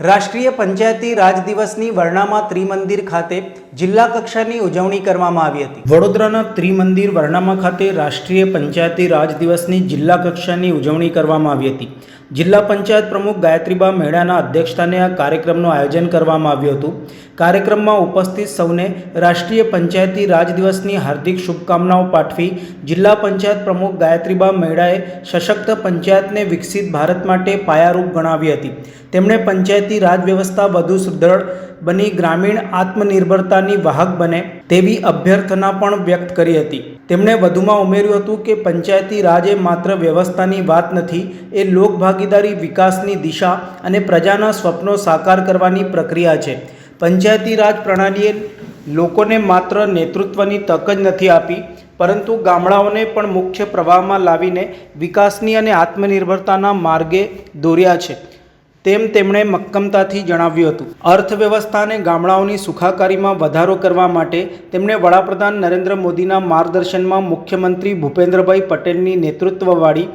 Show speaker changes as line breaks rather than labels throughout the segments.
રાષ્ટ્રીય પંચાયતી રાજ દિવસની વર્ણામાં ત્રિમંદિર ખાતે જિલ્લા કક્ષાની ઉજવણી કરવામાં આવી હતી. વડોદરાના ત્રિમંદિર વર્ણામા ખાતે રાષ્ટ્રીય પંચાયતી રાજ દિવસની જિલ્લા કક્ષાની ઉજવણી કરવામાં આવી હતી. જિલ્લા પંચાયત પ્રમુખ ગાયત્રીબા મેળાના અધ્યક્ષસ્થાને આ કાર્યક્રમનું આયોજન કરવામાં આવ્યું હતું. કાર્યક્રમમાં ઉપસ્થિત સૌને રાષ્ટ્રીય પંચાયતી રાજ દિવસની હાર્દિક શુભકામનાઓ પાઠવી જિલ્લા પંચાયત પ્રમુખ ગાયત્રીબા મેળાએ સશક્ત પંચાયતને વિકસિત ભારત માટે પાયારૂપ ગણાવી હતી. તેમણે પંચાયતી રાજ વ્યવસ્થા વધુ સુદૃઢ બની ગ્રામીણ આત્મનિર્ભરતાની વાહક બને તેવી અભ્યર્થના પણ વ્યક્ત કરી હતી. તેમણે વધુમાં ઉમેર્યું હતું કે પંચાયતી રાજ એ માત્ર વ્યવસ્થાની વાત નથી, એ લોકભાગીદારી વિકાસની દિશા અને પ્રજાના સ્વપ્નો સાકાર કરવાની પ્રક્રિયા છે. પંચાયતી રાજ પ્રણાલીએ લોકોને માત્ર નેતૃત્વની તક જ નથી આપી, પરંતુ ગામડાઓને પણ મુખ્ય પ્રવાહમાં લાવીને વિકાસની અને આત્મનિર્ભરતાના માર્ગે દોર્યા છે. તેમ તેમણે મક્કમતાથી જણાવ્યું હતું. અર્થવ્યવસ્થાને ગામડાઓની સુખાકારીમાં વધારો કરવા માટે તેમણે વડાપ્રધાન નરેન્દ્ર મોદીના માર્ગદર્શનમાં મુખ્યમંત્રી ભૂપેન્દ્રભાઈ પટેલની નેતૃત્વવાળી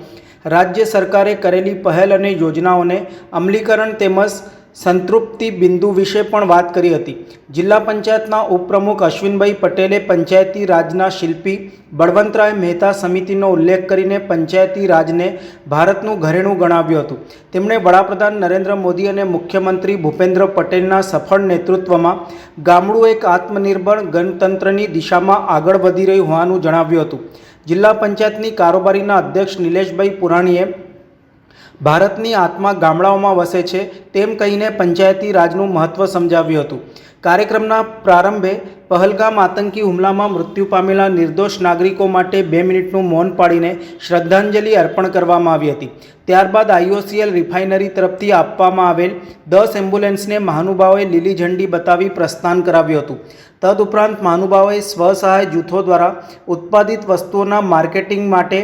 રાજ્ય સરકારે કરેલી પહેલ અને યોજનાઓને અમલીકરણ તેમજ સંતૃપ્તિ બિંદુ વિશે પણ વાત કરી હતી. જિલ્લા પંચાયતના ઉપપ્રમુખ અશ્વિનભાઈ પટેલે પંચાયતી રાજના શિલ્પી બળવંતરાય મહેતા સમિતિનો ઉલ્લેખ કરીને પંચાયતી રાજને ભારતનું ઘરેણું ગણાવ્યું હતું. તેમણે વડાપ્રધાન નરેન્દ્ર મોદી અને મુખ્યમંત્રી ભૂપેન્દ્ર પટેલના સફળ નેતૃત્વમાં ગામડું એક આત્મનિર્ભર ગણતંત્રની દિશામાં આગળ વધી રહ્યું હોવાનું જણાવ્યું હતું. જિલ્લા પંચાયતની કારોબારીના અધ્યક્ષ નિલેશભાઈ પુરાણીએ ભારતની આત્મા ગામડાઓમાં વસે છે તેમ કહીને પંચાયતી રાજનું મહત્ત્વ સમજાવ્યું હતું. કાર્યક્રમના પ્રારંભે પહલગામ આતંકી હુમલામાં મૃત્યુ પામેલા નિર્દોષ નાગરિકો માટે બે મિનિટનું મૌન પાડીને શ્રદ્ધાંજલિ અર્પણ કરવામાં આવી હતી. ત્યારબાદ આઈઓસીએલ રિફાઇનરી તરફથી આપવામાં આવેલ દસ એમ્બ્યુલન્સને મહાનુભાવોએ લીલી ઝંડી બતાવી પ્રસ્થાન કરાવ્યું હતું. તદુપરાંત મહાનુભાવોએ સ્વસહાય જૂથો દ્વારા ઉત્પાદિત વસ્તુઓના માર્કેટિંગ માટે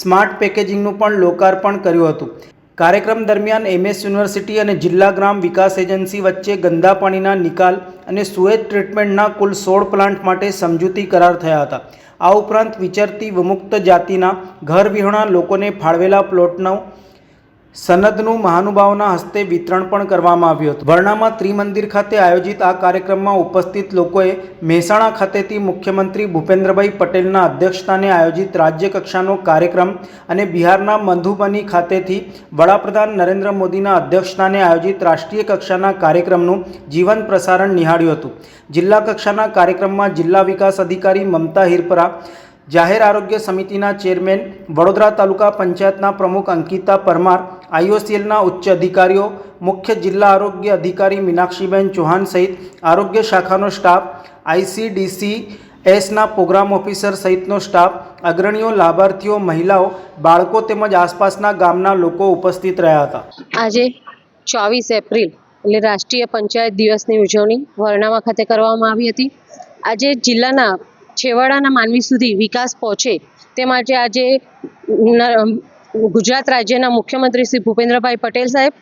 સ્માર્ટ પેકેજિંગનું પણ લોકાર્પણ કર્યું હતું. કાર્યક્રમ દરમિયાન એમએસ યુનિવર્સિટી અને જિલ્લા ગ્રામ વિકાસ એજન્સી વચ્ચે ગંદા પાણીના નિકાલ અને સુએજ ટ્રીટમેન્ટના કુલ સોળ પ્લાન્ટ માટે સમજૂતી કરાર થયા હતા. આ ઉપરાંત વિચરતી વિમુક્ત જાતિના ઘર વિહોણા લોકોને ફાળવેલા પ્લોટનો સનદનું મહાનુભાવના હસ્તે વિતરણ પણ કરવામાં આવ્યું હતું. વર્ણામાં ત્રિમંદિર ખાતે આયોજિત આ કાર્યક્રમમાં ઉપસ્થિત લોકોએ મહેસાણા ખાતેથી મુખ્યમંત્રી ભૂપેન્દ્રભાઈ પટેલના અધ્યક્ષસ્થાને આયોજિત રાજ્ય કક્ષાનો કાર્યક્રમ અને બિહારના મધુબની ખાતેથી વડાપ્રધાન નરેન્દ્ર મોદીના અધ્યક્ષસ્થાને આયોજિત રાષ્ટ્રીય કક્ષાના કાર્યક્રમનું જીવંત પ્રસારણ નિહાળ્યું હતું. જિલ્લા કક્ષાના કાર્યક્રમમાં જિલ્લા વિકાસ અધિકારી મમતા હિરપરા, જાહેર આરોગ્ય સમિતિના ચેરમેન વડોદરા તાલુકા પંચાયતના પ્રમુખ અંકિતા પરમાર આઈઓસીએલના ઉચ્ચ અધિકારીઓ, મુખ્ય જિલ્લા આરોગ્ય અધિકારી મીનાક્ષીબેન ચૌહાણ સહિત આરોગ્ય શાખાનો સ્ટાફ, આઈસીડીસી એસના પ્રોગ્રામ ઓફિસર સહિતનો સ્ટાફ, અગ્રણીઓ, લાભાર્થીઓ, મહિલાઓ, બાળકો તેમજ આસપાસના ગામના લોકો ઉપસ્થિત રહ્યા હતા.
આજે ચોવીસ એપ્રિલ એટલે રાષ્ટ્રીય પંચાયત દિવસની ઉજવણી વર્ણાવા ખાતે કરવામાં આવી હતી. આજે જિલ્લાના છેવાડાના માનવી સુધી વિકાસ પહોંચે તે માટે આજે ગુજરાત રાજ્યના મુખ્યમંત્રી શ્રી ભૂપેન્દ્રભાઈ પટેલ સાહેબ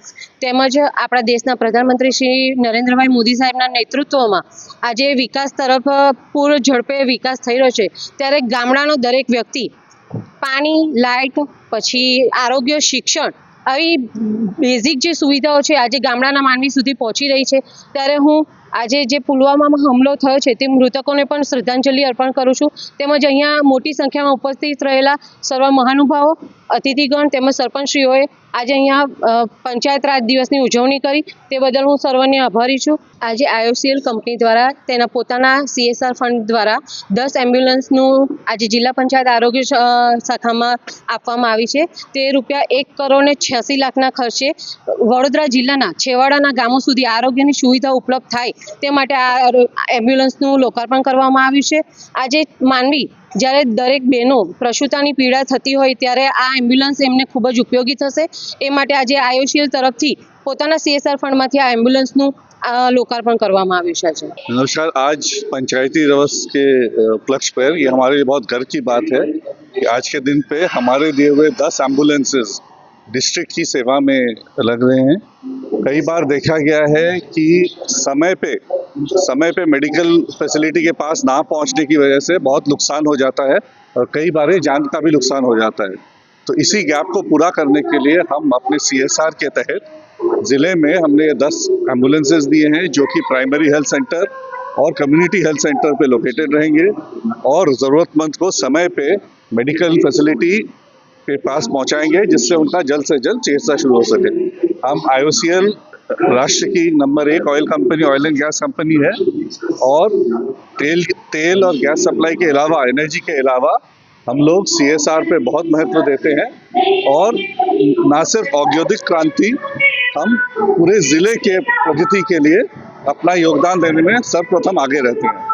તેમજ આપણા દેશના પ્રધાનમંત્રી શ્રી નરેન્દ્રભાઈ મોદી સાહેબના નેતૃત્વમાં આજે વિકાસ તરફ પૂર ઝડપે વિકાસ થઈ રહ્યો છે. ત્યારે ગામડાનો દરેક વ્યક્તિ પાણી, લાઇટ, પછી આરોગ્ય, શિક્ષણ આવી બેઝિક જે સુવિધાઓ છે આજે ગામડાના માનવી સુધી પહોંચી રહી છે. ત્યારે હું આજે જે પુલવામામાં હુમલો થયો છે તે મૃતકોને પણ શ્રદ્ધાંજલિ અર્પણ કરું છું. તેમજ અહીંયા મોટી સંખ્યામાં ઉપસ્થિત રહેલા સર્વ મહાનુભાવો અતિથિગણ તેમજ સરપંચશ્રીઓએ આજે અહીંયા પંચાયત રાજ દિવસની ઉજવણી કરી. તે બદલ હું સર્વને આભારી છું. આજે આઈઓસીએલ કંપની દ્વારા તેના પોતાના સીએસઆર ફંડ દ્વારા દસ એમ્બ્યુલન્સનું આજે જિલ્લા પંચાયત આરોગ્ય શાખામાં આપવામાં આવી છે. તે રૂપિયા એક કરોડ ને છ્યાસી લાખના ખર્ચે વડોદરા જિલ્લાના છેવાડાના ગામો સુધી આરોગ્યની સુવિધા ઉપલબ્ધ થાય તે માટે આ એમ્બ્યુલન્સનું લોકાર્પણ કરવામાં આવ્યું છે. આજે માનવી જ્યારે દરેક બહેનો પ્રસૂતાની પીડા થતી હોય ત્યારે આ એમ્બ્યુલન્સ એમને ખૂબ જ ઉપયોગી થશે એ માટે આજે આયુષીએલ તરફથી પોતાના સીએસઆર ફંડમાંથી આ એમ્બ્યુલન્સનું અ, લોકાર્પણ કરવામાં આવ્યું છે આજે
नमस्कार आज पंचायती दिवस के अ, उपलक्ष्य पर ये हमारे लिए बहुत गर्व की बात है कि आज के दिन पे हमारे दिए हुए दस एम्बुलेंसेस डिस्ट्रिक्ट की सेवा में लग रहे हैं कई बार देखा गया है कि समय पे समय पे मेडिकल फैसिलिटी के पास ना पहुँचने की वजह से बहुत नुकसान हो जाता है और कई बार जान का भी नुकसान हो जाता है। तो इसी गैप को पूरा करने के लिए हम अपने सीएसआर के तहत ज़िले में हमने दस एम्बुलेंसेज दिए हैं, जो कि प्राइमरी हेल्थ सेंटर और कम्युनिटी हेल्थ सेंटर पे लोकेटेड रहेंगे और ज़रूरतमंद को समय पे मेडिकल फैसिलिटी के पास पहुंचाएँगे, जिससे उनका जल्द से जल्द चिकित्सा शुरू हो सके। हम आई राष्ट्र की नंबर एक oil company oil and gas company है। और तेल तेल और गैस सप्लाई के अलावा एनर्जी के अलावा हम लोग सी एस आर पे बहुत महत्व देते हैं। और ना सिर्फ़ औद्योगिक क्रांति, हम पूरे ज़िले के प्रगति के लिए अपना योगदान देने में सर्वप्रथम आगे रहते हैं।